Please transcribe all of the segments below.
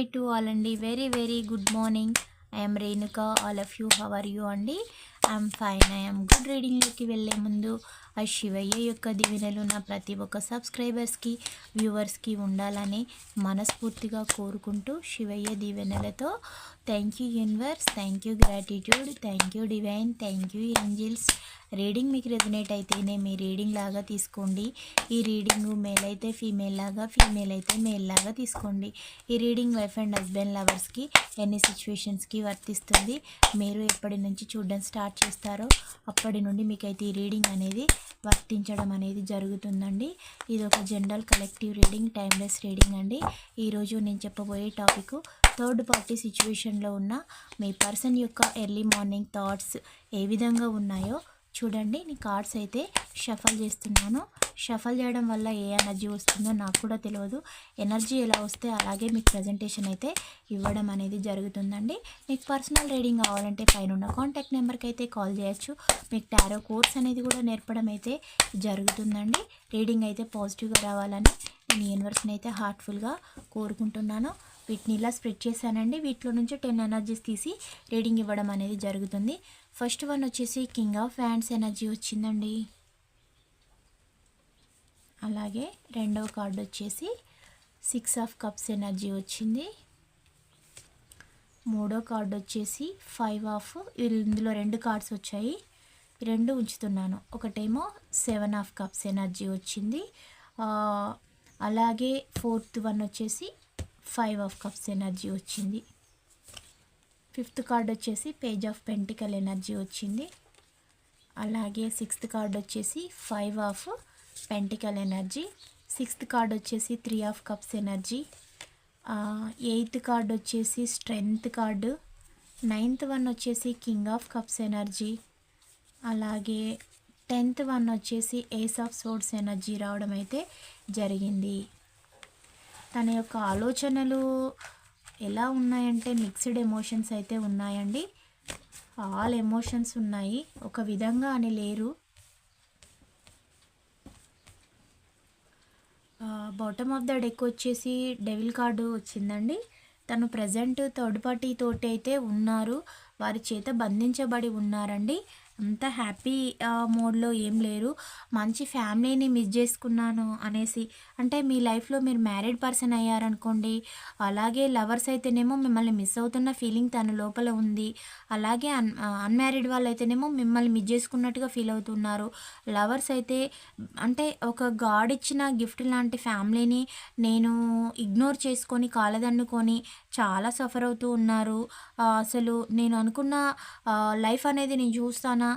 High to all అండి. Very very good morning I'm Renuka all of you how are you అండి I'm fine I'm good రీడింగ్లోకి వెళ్ళే ముందు ఆ శివయ్య యొక్క దీవెనలు నా ప్రతి ఒక్క సబ్స్క్రైబర్స్కి వ్యూవర్స్కి ఉండాలని మనస్ఫూర్తిగా కోరుకుంటూ శివయ్య దీవెనలతో thank you universe thank you gratitude thank you divine thank you angels reading మీకు రెజనేట్ అయితేనే మీ రీడింగ్ లాగా తీసుకోండి. ఈ రీడింగ్ మేల్ అయితే ఫీమేల్ లాగా ఫీమేల్ అయితే మేల్ లాగా తీసుకోండి. ఈ రీడింగ్ వైఫ్ అండ్ హస్బెండ్ లవర్స్కి ఎన్ని సిచ్యువేషన్స్కి వర్తిస్తుంది? మీరు ఎప్పటి నుంచి చూడడం స్టార్ట్ చేస్తారో అప్పటి నుండి మీకైతే ఈ రీడింగ్ అనేది వర్తించడం అనేది జరుగుతుందండి. ఇది ఒక general collective reading timeless reading అండి. ఈరోజు నేను చెప్పబోయే టాపిక్ థర్డ్ పార్టీ సిచ్యువేషన్లో ఉన్న మీ పర్సన్ యొక్క ఎర్లీ మార్నింగ్ థాట్స్ ఏ విధంగా ఉన్నాయో చూడండి. నీ కార్డ్స్ అయితే షఫల్ చేస్తున్నాను. షఫల్ చేయడం వల్ల ఏ ఎనర్జీ వస్తుందో నాకు కూడా తెలియదు ఎనర్జీ ఎలా వస్తే అలాగే మీకు ప్రజెంటేషన్ అయితే ఇవ్వడం అనేది జరుగుతుందండి. మీకు పర్సనల్ రీడింగ్ కావాలంటే పైన ఉన్న కాంటాక్ట్ నెంబర్కి అయితే కాల్ చేయొచ్చు. మీకు టారో కోర్స్ అనేది కూడా నేర్పడం అయితే జరుగుతుందండి. రీడింగ్ అయితే పాజిటివ్గా రావాలని నేను యూనివర్స్ని అయితే హార్ట్ఫుల్గా కోరుకుంటున్నాను. వీటిని ఇలా స్ప్రెడ్ చేశానండి. వీటిలో నుంచి టెన్ ఎనర్జీస్ తీసి రీడింగ్ ఇవ్వడం అనేది జరుగుతుంది. ఫస్ట్ వన్ వచ్చేసి కింగ్ ఆఫ్ హ్యాండ్స్ ఎనర్జీ వచ్చిందండి. అలాగే రెండవ కార్డు వచ్చేసి సిక్స్ ఆఫ్ కప్స్ ఎనర్జీ వచ్చింది. మూడో కార్డు వచ్చేసి ఫైవ్ ఆఫ్ ఇందులో రెండు కార్డ్స్ వచ్చాయి. రెండు ఉంచుతున్నాను. ఒకటేమో సెవెన్ ఆఫ్ కప్స్ ఎనర్జీ వచ్చింది. అలాగే ఫోర్త్ వన్ వచ్చేసి ఫైవ్ ఆఫ్ కప్స్ ఎనర్జీ వచ్చింది. ఫిఫ్త్ కార్డ్ వచ్చేసి పేజ్ ఆఫ్ పెంటికల్ ఎనర్జీ వచ్చింది. అలాగే సిక్స్త్ కార్డ్ వచ్చేసి five of pentacle energy sixth card వచ్చేసి three of cups energy eighth card వచ్చేసి స్ట్రెంగ్త్ కార్డు నైన్త్ వన్ వచ్చేసి కింగ్ ఆఫ్ కప్స్ ఎనర్జీ అలాగే tenth one వచ్చేసి ఏస్ ఆఫ్ సోర్స్ ఎనర్జీ రావడం అయితే జరిగింది. తన యొక్క ఆలోచనలు ఎలా ఉన్నాయంటే మిక్స్డ్ ఎమోషన్స్ అయితే ఉన్నాయండి. ఆల్ ఎమోషన్స్ ఉన్నాయి. ఒక విధంగా అని లేరు. బాటమ్ ఆఫ్ ద డెక్ వచ్చేసి డెవిల్ కార్డు వచ్చిందండి. తను ప్రజెంట్ థర్డ్ పార్టీ తోటి అయితే ఉన్నారు. వారి చేత బంధించబడి ఉన్నారండి. అంత హ్యాపీ మోడ్లో ఏం లేరు. మంచి ఫ్యామిలీని మిస్ చేసుకున్నాను అనేసి. అంటే మీ లైఫ్లో మీరు మ్యారీడ్ పర్సన్ అయ్యారనుకోండి అలాగే లవర్స్ అయితేనేమో మిమ్మల్ని మిస్ అవుతున్న ఫీలింగ్ తన లోపల ఉంది. అలాగే అన్ అన్మ్యారీడ్ వాళ్ళు అయితేనేమో మిమ్మల్ని మిస్ చేసుకున్నట్టుగా ఫీల్ అవుతున్నారు. లవర్స్ అయితే అంటే ఒక గాడ్ ఇచ్చిన గిఫ్ట్ లాంటి ఫ్యామిలీని నేను ఇగ్నోర్ చేసుకొని కాలదన్నుకొని చాలా సఫర్ అవుతూ ఉన్నారు. అసలు నేను అనుకున్న లైఫ్ అనేది నేను చూస్తానా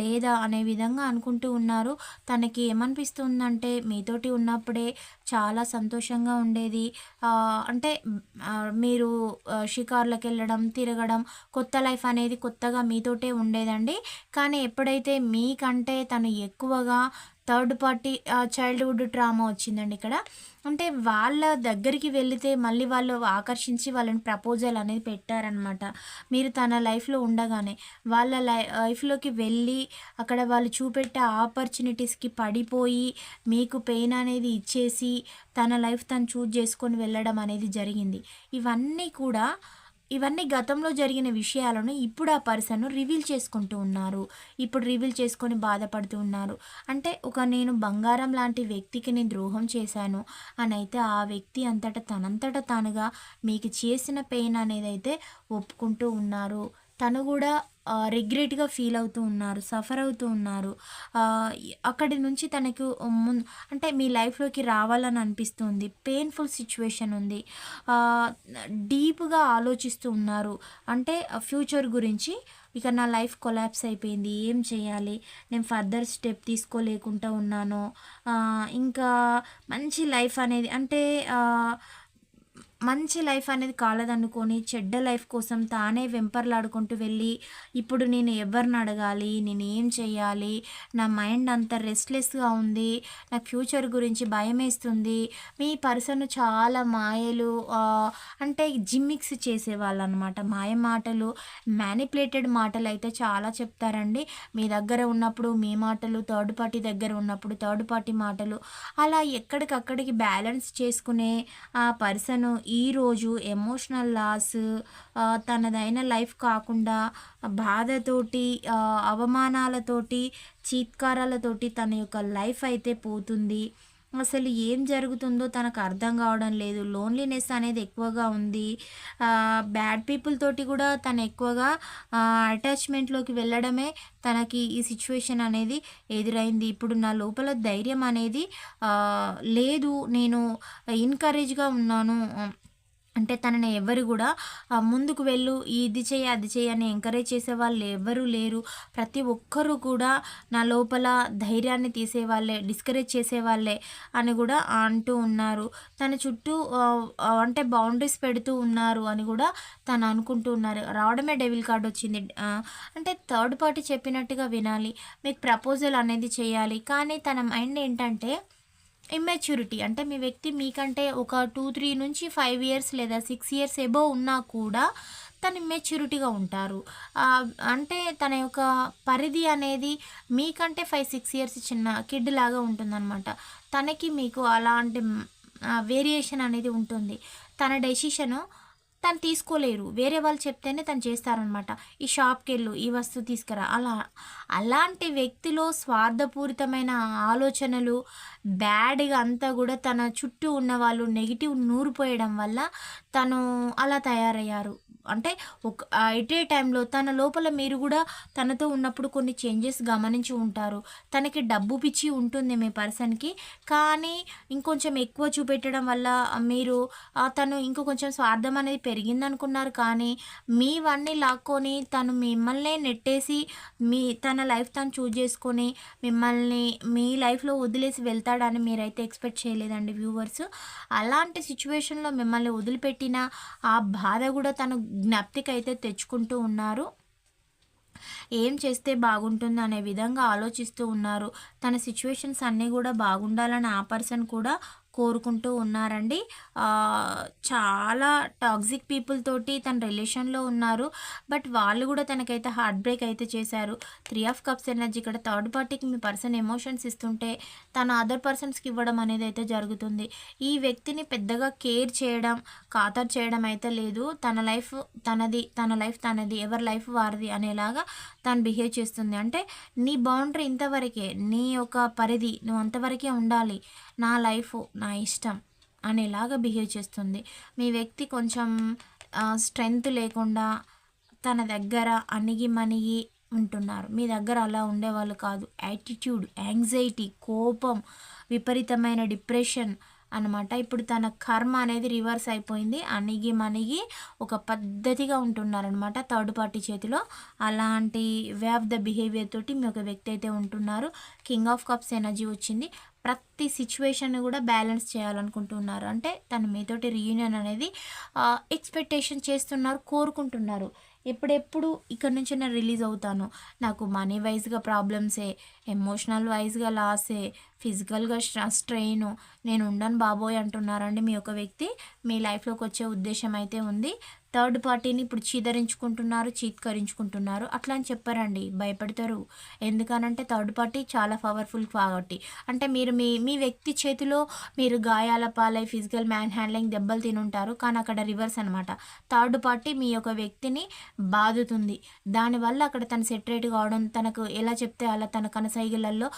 లేదా అనే విధంగా అనుకుంటూ ఉన్నారు. తనకి ఏమనిపిస్తుందంటే మీతోటి ఉన్నప్పుడే చాలా సంతోషంగా ఉండేది. అంటే మీరు షికార్లకు వెళ్ళడం తిరగడం కొత్త లైఫ్ అనేది కొత్తగా మీతోటే ఉండేదండి. కానీ ఎప్పుడైతే మీకంటే తను ఎక్కువగా థర్డ్ పార్టీ చైల్డ్హుడ్ ట్రామా వచ్చిందండి ఇక్కడ. అంటే వాళ్ళ దగ్గరికి వెళితే మళ్ళీ వాళ్ళు ఆకర్షించి వాళ్ళని ప్రపోజల్ అనేది పెట్టారనమాట మీరు తన లైఫ్లో ఉండగానే వాళ్ళ లై లైఫ్లోకి వెళ్ళి అక్కడ వాళ్ళు చూపెట్టే ఆపర్చునిటీస్కి పడిపోయి మీకు పెయిన్ అనేది ఇచ్చేసి తన లైఫ్ తను చూజ్ చేసుకొని వెళ్ళడం అనేది జరిగింది. ఇవన్నీ కూడా ఇవన్నీ గతంలో జరిగిన విషయాలను ఇప్పుడు ఆ పర్సన్ రివీల్ చేసుకుంటూ ఉన్నారు. ఇప్పుడు రివీల్ చేసుకొని బాధపడుతూ ఉన్నారు. అంటే ఒక నేను బంగారం లాంటి వ్యక్తికి నేను ద్రోహం చేశాను అని అయితే ఆ వ్యక్తి అంతటా తనంతట తానుగా మీకు చేసిన పెయిన్ అనేది అయితే ఒప్పుకుంటూ ఉన్నారు. తను కూడా రిగ్రెట్గా ఫీల్ అవుతూ ఉన్నారు సఫర్ అవుతూ ఉన్నారు. అక్కడి నుంచి తనకు ముందు అంటే మీ లైఫ్లోకి రావాలని అనిపిస్తుంది. పెయిన్ఫుల్ సిచ్యువేషన్ ఉంది. డీప్గా ఆలోచిస్తూ ఉన్నారు. అంటే ఫ్యూచర్ గురించి ఇక నా లైఫ్ కొలాప్స్ అయిపోయింది. ఏం చేయాలి? నేను ఫర్దర్ స్టెప్ తీసుకోలేకుండా ఉన్నాను. ఇంకా మంచి లైఫ్ అనేది అంటే మంచి లైఫ్ అనేది కాలదనుకొని చెడ్డ లైఫ్ కోసం తానే వెంపర్లాడుకుంటూ వెళ్ళి ఇప్పుడు నేను ఎవరిని అడగాలి? నేను ఏం చేయాలి నా మైండ్ అంత రెస్ట్లెస్గా ఉంది. నాకు ఫ్యూచర్ గురించి భయం వేస్తుంది మీ పర్సన్ చాలా మాయలు అంటే జిమ్మిక్స్ చేసేవాళ్ళు అనమాట మాయ మాటలు మ్యానిపులేటెడ్ మాటలు అయితే చాలా చెప్తారండి. మీ దగ్గర ఉన్నప్పుడు మీ మాటలు థర్డ్ పార్టీ దగ్గర ఉన్నప్పుడు థర్డ్ పార్టీ మాటలు అలా ఎక్కడికక్కడికి బ్యాలెన్స్ చేసుకునే ఆ పర్సన్ ఈరోజు ఎమోషనల్ లాస్ తనదైన లైఫ్ కాకుండా బాధతోటి అవమానాలతోటి, చీత్కారాలతోటి తన యొక్క లైఫ్ అయితే పోతుంది. అసలు ఏం జరుగుతుందో తనకు అర్థం కావడం లేదు. లోన్లీనెస్ అనేది ఎక్కువగా ఉంది. బ్యాడ్ పీపుల్ తోటి కూడా తను ఎక్కువగా అటాచ్‌మెంట్‌లోకి వెళ్ళడమే తనకి ఈ సిచ్యువేషన్ అనేది ఎదురైంది. ఇప్పుడు నా లోపల ధైర్యం అనేది లేదు. నేను ఇన్‌కరేజ్‌గా ఉన్నాను. అంటే తనని ఎవరు కూడా ముందుకు వెళ్ళు, ఇది చెయ్యి, అది చెయ్యి అని ఎంకరేజ్ చేసే వాళ్ళు ఎవ్వరూ లేరు. ప్రతి ఒక్కరూ కూడా నా లోపల ధైర్యాన్ని తీసేవాళ్ళే, డిస్కరేజ్ చేసేవాళ్ళే అని కూడా అంటూ ఉన్నారు. తన చుట్టూ అంటే బౌండరీస్ పెడుతూ ఉన్నారు అని కూడా తను అనుకుంటూ ఉన్నారు. రావడమే డెవిల్ కార్డ్ వచ్చింది. అంటే థర్డ్ పార్టీ చెప్పినట్టుగా వినాలి. మీకు ప్రపోజల్ అనేది చేయాలి. కానీ తన మైండ్ ఏంటంటే ఇమ్మెచ్యూరిటీ అంటే మీ వ్యక్తి మీకంటే ఒక 2, 3 నుంచి ఫైవ్ ఇయర్స్ లేదా సిక్స్ ఇయర్స్ ఎబోవ్ ఉన్నా కూడా తను ఇమ్మెచ్యూరిటీగా ఉంటారు. అంటే తన యొక్క పరిధి అనేది మీకంటే 5, 6 ఇయర్స్ చిన్న కిడ్ లాగా ఉంటుందన్నమాట తనకి మీకు అలాంటి వేరియేషన్ అనేది ఉంటుంది. తన డెసిషను తను తీసుకోలేరు. వేరే వాళ్ళు చెప్తేనే తను చేస్తారనమాట. ఈ షాప్‌కెళ్ళు, ఈ వస్తువు తీసుకురా అలా. అలాంటి వ్యక్తిలో స్వార్థపూరితమైన ఆలోచనలు, బ్యాడ్‌గా అంతా కూడా తన చుట్టూ ఉన్న వాళ్ళు నెగిటివ్ నూరిపోయడం వల్ల తను అలా తయారయ్యారు. అంటే ఒక ఎట్ ఏ టైంలో తన లోపల మీరు కూడా తనతో ఉన్నప్పుడు కొన్ని చేంజెస్ గమనించి ఉంటారు. తనకి డబ్బు పిచ్చి ఉంటుంది మీ పర్సన్‌కి. కానీ ఇంకొంచెం ఎక్కువ చూపెట్టడం వల్ల మీరు తను ఇంకో కొంచెం స్వార్థం అనేది పెరిగిందనుకున్నారు. కానీ మీవన్నీ లాక్కొని తను మిమ్మల్నే నెట్టేసి మీ తన లైఫ్ తను చూజ్ చేసుకొని మిమ్మల్ని మీ లైఫ్‌లో వదిలేసి వెళ్తాడని మీరైతే ఎక్స్‌పెక్ట్ చేయలేదండి వ్యూవర్స్. అలాంటి సిచ్యువేషన్లో మిమ్మల్ని వదిలిపెట్టిన ఆ బాధ కూడా తను జ్ఞప్తికైతే తెచ్చుకుంటూ ఉన్నారు. ఏం చేస్తే బాగుంటుంది అనే విధంగా ఆలోచిస్తూ ఉన్నారు. తన సిచ్యువేషన్స్ అన్నీ కూడా బాగుండాలని ఆ పర్సన్ కూడా కోరుకుంటూ ఉన్నారండి. చాలా టాక్సిక్ పీపుల్ తోటి తన రిలేషన్‌లో ఉన్నారు. బట్ వాళ్ళు కూడా తనకైతే హార్ట్ బ్రేక్ అయితే చేశారు. త్రీ ఆఫ్ కప్స్ ఎనర్జీ ఇక్కడ థర్డ్ పార్టీకి మీ పర్సన్ ఎమోషన్స్ ఇస్తుంటే తను అదర్ పర్సన్స్‌కి ఇవ్వడం అనేది అయితే జరుగుతుంది. ఈ వ్యక్తిని పెద్దగా కేర్ చేయడం, ఖాతర్ చేయడం అయితే లేదు. తన లైఫ్ తనది, తన లైఫ్ తనది, ఎవరి లైఫ్ వారిది అనేలాగా తను బిహేవ్ చేస్తుంది. అంటే నీ బౌండరీ ఇంతవరకే. నీ యొక్క పరిధి నువ్వు అంతవరకే ఉండాలి. నా లైఫ్ నా ఇష్టం అనేలాగా బిహేవ్ చేస్తుంది. మీ వ్యక్తి కొంచెం స్ట్రెంగ్త్ స్ట్రెంత్ లేకుండా తన దగ్గర అణిగి మణిగి ఉంటున్నారు. మీ దగ్గర అలా ఉండేవాళ్ళు కాదు. యాటిట్యూడ్, యాంగ్జైటీ, కోపం, విపరీతమైన డిప్రెషన్ అనమాట. ఇప్పుడు తన కర్మ అనేది రివర్స్ అయిపోయింది. అణిగి మణిగి ఒక పద్ధతిగా ఉంటున్నారనమాట థర్డ్ పార్టీ చేతిలో. అలాంటి వే ఆఫ్ ద బిహేవియర్ తోటి మీ ఒక వ్యక్తి అయితే ఉంటున్నారు. కింగ్ ఆఫ్ కప్స్ ఎనర్జీ వచ్చింది. ప్రతి సిచ్యువేషన్ కూడా బ్యాలెన్స్ చేయాలనుకుంటున్నారు. అంటే తను మీతోటి రీయూనియన్ అనేది ఎక్స్‌పెక్టేషన్ చేస్తున్నారు, కోరుకుంటున్నారు. ఎప్పుడెప్పుడు ఇక్కడి నుంచి నేను రిలీజ్ అవుతాను. నాకు మనీ వైస్‌గా ప్రాబ్లమ్సే, ఎమోషనల్ వైస్‌గా లాసే, ఫిజికల్‌గా స్ట్రెయిన్ నేను ఉండను బాబోయ్ అంటున్నారండి మీ యొక్క వ్యక్తి. మీ లైఫ్‌లోకి వచ్చే ఉద్దేశం అయితే ఉంది. థర్డ్ పార్టీని ఇప్పుడు చీదరించుకుంటున్నారు, చీత్కరించుకుంటున్నారు. అట్లా అని చెప్పరండి. భయపడతారు. ఎందుకనంటే థర్డ్ పార్టీ చాలా పవర్‌ఫుల్ కాబట్టి. అంటే మీరు మీ మీ వ్యక్తి చేతిలో మీరు గాయాల పాలై ఫిజికల్ మ్యాన్ హ్యాండ్లింగ్ దెబ్బలు తినుంటారు. కానీ అక్కడ రివర్స్ అనమాట. థర్డ్ పార్టీ మీ యొక్క వ్యక్తిని బాదుతుంది. దానివల్ల అక్కడ తను సెటరేట్ కావడం, తనకు ఎలా చెప్తే అలా తన కనుసైగలలో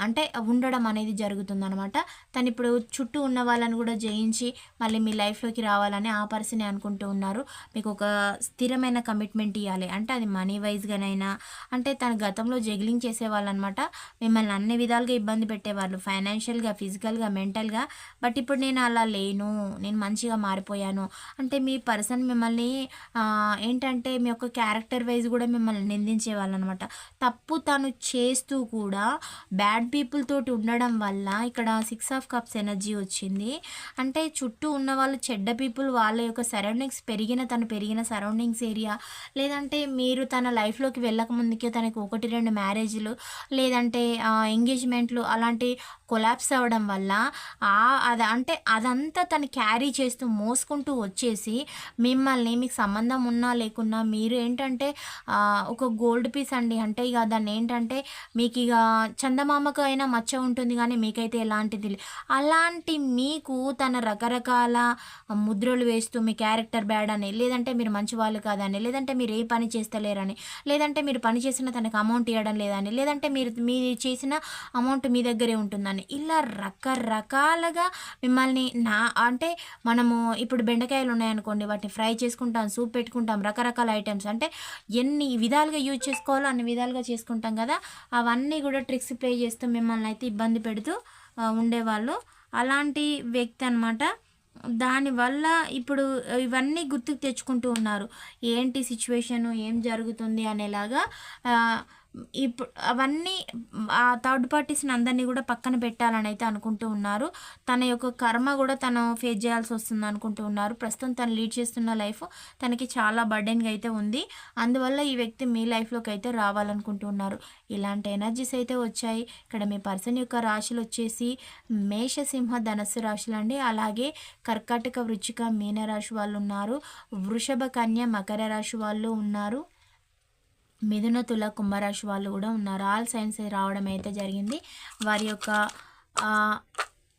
అంటే ఉండడం ఉండడం అనేది జరుగుతుందనమాట. తను ఇప్పుడు చుట్టూ ఉన్న వాళ్ళని కూడా జయించి మళ్ళీ మీ లైఫ్‌లోకి రావాలని ఆ పర్సనే అనుకుంటూ ఉన్నారు. మీకు ఒక స్థిరమైన కమిట్మెంట్ ఇవ్వాలి అంటే అది మనీ వైస్‌గానైనా అంటే తను గతంలో జగ్లింగ్ చేసేవాళ్ళనమాట. మిమ్మల్ని అన్ని విధాలుగా ఇబ్బంది పెట్టేవాళ్ళు. ఫైనాన్షియల్‌గా, ఫిజికల్‌గా, మెంటల్‌గా. బట్ ఇప్పుడు నేను అలా లేను. నేను మంచిగా మారిపోయాను. అంటే మీ పర్సన్ మిమ్మల్ని ఏంటంటే మీ యొక్క క్యారెక్టర్ వైస్ కూడా మిమ్మల్ని నిందించేవాళ్ళనమాట. తప్పు తను చేస్తూ కూడా బ్యాడ్ పీపుల్ తోటి ఉండడం వల్ల ఇక్కడ సిక్స్ ఆఫ్ కప్స్ ఎనర్జీ వచ్చింది. అంటే చుట్టూ ఉన్న వాళ్ళు చెడ్డ పీపుల్ వాళ్ళ యొక్క సరౌండింగ్స్ పెరిగిన తను పెరిగిన సరౌండింగ్స్ ఏరియా లేదంటే మీరు తన లైఫ్‌లోకి వెళ్ళక ముందుకే తనకి 1, 2 మ్యారేజ్‌లు లేదంటే ఎంగేజ్‌మెంట్‌లు అలాంటి కొలాప్స్ అవ్వడం వల్ల అది అంటే అదంతా తను క్యారీ చేస్తూ మోసుకుంటూ వచ్చేసి మిమ్మల్ని మీకు సంబంధం ఉన్నా లేకున్నా మీరు ఏంటంటే ఒక గోల్డ్ పీస్ అండి. అంటే ఇక దాన్ని ఏంటంటే మీకు ఇక చందమామకు అయినా మచ్చ ఉంటుంది కానీ మీకైతే ఎలాంటిది అలాంటి మీకు తన రకరకాల ముద్రలు వేస్తూ మీ క్యారెక్టర్ బ్యాడ్ అని లేదంటే మీరు మంచి వాళ్ళు కాదని లేదంటే మీరు ఏ పని చేస్తలేరని లేదంటే మీరు పని చేసిన తనకు అమౌంట్ ఇవ్వడం లేదని లేదంటే మీరు మీరు చేసిన అమౌంట్ మీ దగ్గరే ఉంటుందని ఇలా రకరకాలుగా మిమ్మల్ని నా అంటే మనము ఇప్పుడు బెండకాయలు ఉన్నాయనుకోండి వాటిని ఫ్రై చేసుకుంటాం సూప్ పెట్టుకుంటాం రకరకాల ఐటమ్స్ అంటే ఎన్ని విధాలుగా యూజ్ చేసుకోవాలో అన్ని విధాలుగా చేసుకుంటాం కదా అవన్నీ కూడా ట్రిక్స్ ప్లే చేస్తూ మిమ్మల్ని అయితే ఇబ్బంది పెడుతూ ఉండేవాళ్ళు. అలాంటి వ్యక్తి అనమాట దానివల్ల ఇప్పుడు ఇవన్నీ గుర్తుకు తెచ్చుకుంటూ ఉన్నారు. ఏంటి సిచ్యువేషను? ఏం జరుగుతుంది అనేలాగా ఇప్పుడు అవన్నీ ఆ థర్డ్ పార్టీస్ని అందరినీ కూడా పక్కన పెట్టాలని అయితే అనుకుంటూ ఉన్నారు. తన యొక్క కర్మ కూడా తను ఫేస్ చేయాల్సి వస్తుంది అనుకుంటూ ఉన్నారు. ప్రస్తుతం తను లీడ్ చేస్తున్న లైఫ్ తనకి చాలా బర్డెన్గా అయితే ఉంది. అందువల్ల ఈ వ్యక్తి మీ లైఫ్లోకి అయితే రావాలనుకుంటూ ఉన్నారు. ఇలాంటి ఎనర్జీస్ అయితే వచ్చాయి. ఇక్కడ మీ పర్సన్ యొక్క రాశులు వచ్చేసి మేషసింహ ధనస్సు రాశులు అండి. అలాగే కర్కాటక వృచ్చిక మీన రాశి వాళ్ళు ఉన్నారు. వృషభ కన్య మకర రాశి వాళ్ళు ఉన్నారు. మిథున తుల కుంభరాశి వాళ్ళు కూడా ఉన్నారు. ఆల్ సైన్స్ రావడం అయితే జరిగింది. వారి యొక్క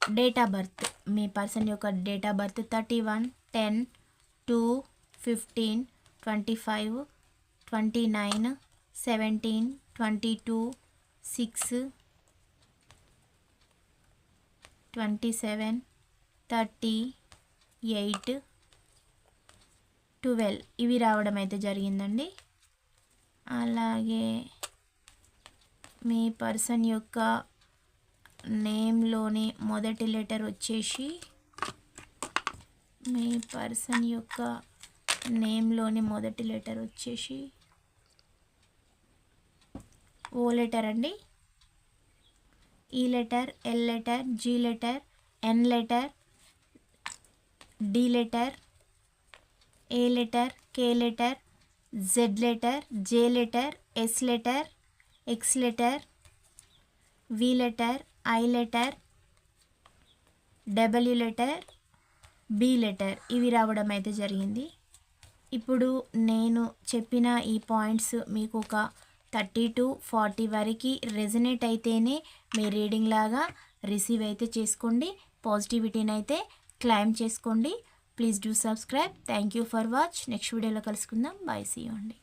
డేట్ ఆఫ్ బర్త్ మీ పర్సన్ యొక్క date of birth thirty one ten two fifteen twenty five twenty nine seventeen twenty two six twenty seven thirty eight twelve ఇవి రావడం అయితే జరిగిందండి. అలాగే మీ పర్సన్ యొక్క నేమ్లోని మొదటి లెటర్ వచ్చేసి మీ పర్సన్ యొక్క నేమ్లోని మొదటి లెటర్ వచ్చేసి ఓ లెటర్ అండి. E letter L letter G letter N letter D letter A letter K letter Z letter J letter S letter X letter V letter I letter W letter B letter ఇవి రావడం అయితే జరిగింది. ఇప్పుడు నేను చెప్పిన ఈ points మీకు ఒక థర్టీ టు ఫార్టీ వరకు రెజనేట్ అయితేనే మీ రీడింగ్ లాగా రిసీవ్ అయితే చేసుకోండి. పాజిటివిటీని అయితే క్లైమ్ చేసుకోండి. Please do subscribe thank you for watch next వీడియోలో కలుసుకుందాం. బాయ్ సీ అండి.